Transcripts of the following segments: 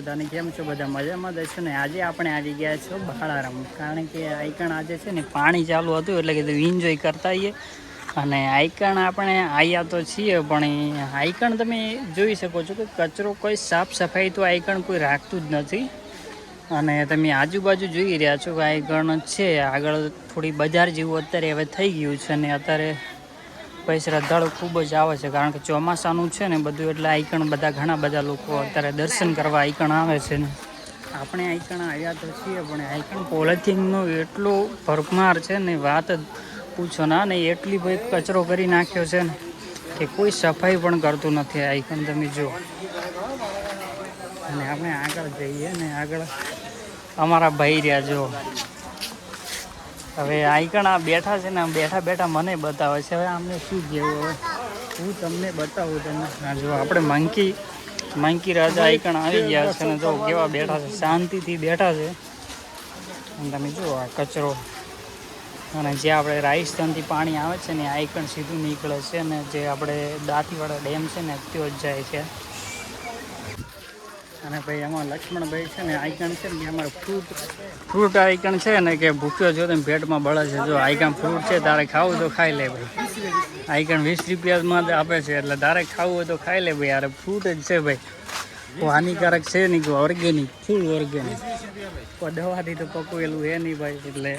બધાને કેમ છો? બધા મજામાં છો ને? આજે આપણે આવી ગયા છો બાળારામ કારણ કે આઈકણ આજે છે ને પાણી ચાલુ હતું એટલે કીધું એન્જોય કરતા આવીએ અને આઈકણ આપણે આવ્યા તો છીએ, પણ આઈકણ તમે જોઈ શકો છો કે કચરો કોઈ સાફ સફાઈ તો આઈકણ કોઈ રાખતું જ નથી. અને તમે આજુબાજુ જોઈ રહ્યા છો કે આઈકણ છે. આગળ થોડી બજાર જેવું અત્યારે હવે થઈ ગયું છે અને અત્યારે પછી શ્રદ્ધાળુ ખૂબ જ આવે છે, કારણ કે ચોમાસાનું છે ને બધું, એટલે આઈકણ બધા, ઘણા બધા લોકો અત્યારે દર્શન કરવા આઈકણ આવે છે ને. આપણે આઈકણ આવ્યા તો છીએ, પણ આઈકણ પોલિથીનનો એટલો ભરમાર છે ને, વાત જ પૂછો ના, ને એટલી ભાઈ કચરો કરી નાખ્યો છે ને, કે કોઈ સફાઈ પણ કરતું નથી આઈકણ, તમે જુઓ. અને આપણે આગળ જઈએ ને, આગળ અમારા ભાઈ રહ્યા જો હવે આઈકણ આ બેઠા છે ને આમ બેઠા બેઠા મને બતાવે છે. હવે આમને શું કહેવું હવે? હું તમને બતાવું તમને. જો આપણે મંકી મંકી રાજા આઈકણ આવી ગયા છે ને જો કેવા બેઠા છે, શાંતિથી બેઠા છે. તમે જુઓ આ કચરો. અને જે આપણે રાજસ્થાનથી પાણી આવે છે ને આઈકણ સીધું નીકળે છે અને જે આપણે દાંતીવાળા ડેમ છે ને ત્યો જ જાય છે. અને ભાઈ એમાં લક્ષ્મણભાઈ છે ને આઈકન છે ને અમારે ફ્રૂટ ફ્રૂટ આઈકન છે ને કે ભૂખ્યો છો તો પેટમાં બળે છે. જો આઈકન ફ્રૂટ છે, તારે ખાવું તો ખાઈ લે ભાઈ. આઈકન વીસ રૂપિયામાં આપે છે, એટલે તારે ખાવું હોય તો ખાઈ લે ભાઈ. યાર ફ્રૂટ જ છે ભાઈ. હાનિકારક છે નહીં ઓર્ગેનિક ફૂલ ઓર્ગેનિક કોઈ દવાથી તો પકવેલું હે નહીં ભાઈ, એટલે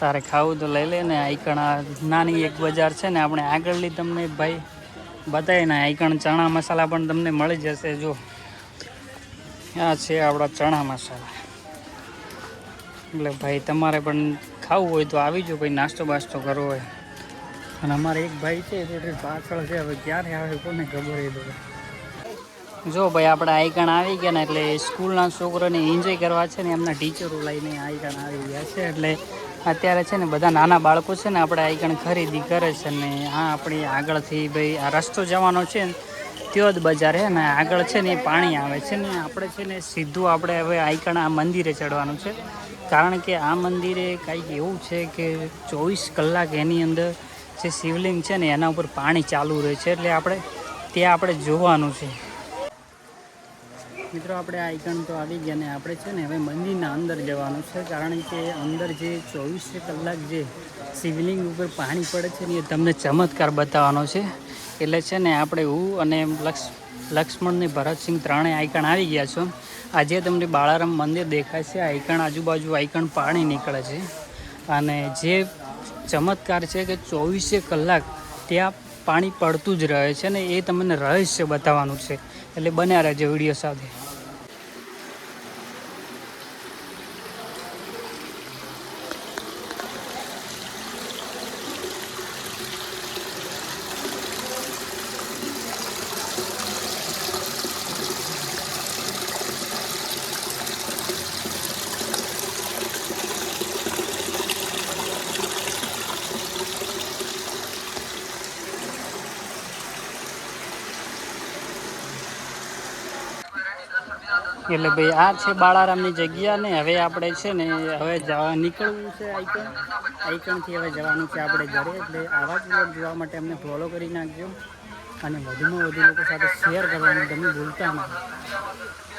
તારે ખાવું તો લઈ લે ને આઈકણ આ નાની એક બજાર છે ને, આપણે આગળની તમને ભાઈ બતાવીએ ને આઈકણ ચણા મસાલા પણ તમને મળી જશે, જો. આ છે આપણા ચણા મસાલા. એટલે ભાઈ, તમારે પણ ખાવું હોય તો આવી જો ભાઈ નાસ્તો બાસ્તો કરવો હોય. અને અમારે એક ભાઈ છે થોડી પાછળ છે, હવે ક્યારે આવે કોને ખબર એ જો ભાઈ, આપણે આઈકણ આવી ગયા ને, એટલે સ્કૂલના છોકરોને એન્જોય કરવા છે ને, એમના ટીચરો લઈને આઈકણ આવી ગયા છે. એટલે અત્યારે છે ને, બધા નાના બાળકો છે ને, આપણે આઈકણ ખરીદી કરે છે ને હા આપણી આગળથી ભાઈ, આ રસ્તો જવાનો છે ને ત્યો જ બજાર છે ને આગળ છે ને પાણી આવે છે ને આપણે છે ને સીધું આપણે હવે આઈકણ આ મંદિરે ચડવાનું છે. કારણ કે આ મંદિરે કંઈક એવું છે કે ચોવીસ કલાક એની અંદર જે શિવલિંગ છે ને એના ઉપર પાણી ચાલુ રહે છે એટલે આપણે ત્યાં આપણે જોવાનું છે. મિત્રો, આપણે આઈકન તો આવી ગયા ને આપણે છે ને હવે મંદિરના અંદર જવાનું છે, કારણ કે અંદર જે ચોવીસે કલાક જે શિવલિંગ ઉપર પાણી પડે છે ને એ તમને ચમત્કાર બતાવવાનો છે. એટલે છે ને આપણે હું અને લક્ષ, લક્ષ્મણ ને ભરતસિંહ ત્રણેય આઈકણ આવી ગયા છો. આજે તમને બાળારામ મંદિર દેખાય છે. આઈકણ આજુબાજુ આઈકણ પાણી નીકળે છે. અને જે ચમત્કાર છે કે ચોવીસે કલાક ત્યાં પાણી પડતું જ રહે છે ને એ તમને રહસ્ય બતાવવાનું છે. એટલે બન્યા રહેજો વીડિયો સાથે. એટલે ભાઈ આ છે બાળારામની જગ્યા ને હવે આપણે છે ને હવે જવા નીકળવું છે આઈકન. આઈકનથી હવે જવાનું છે આપણે ઘરે, એટલે આવા જ જોવા માટે અમને ફોલો કરી નાખજો. અને વધુમાં વધુ લોકો સાથે શેર કરવાનું, તમે ભૂલતા નહીં.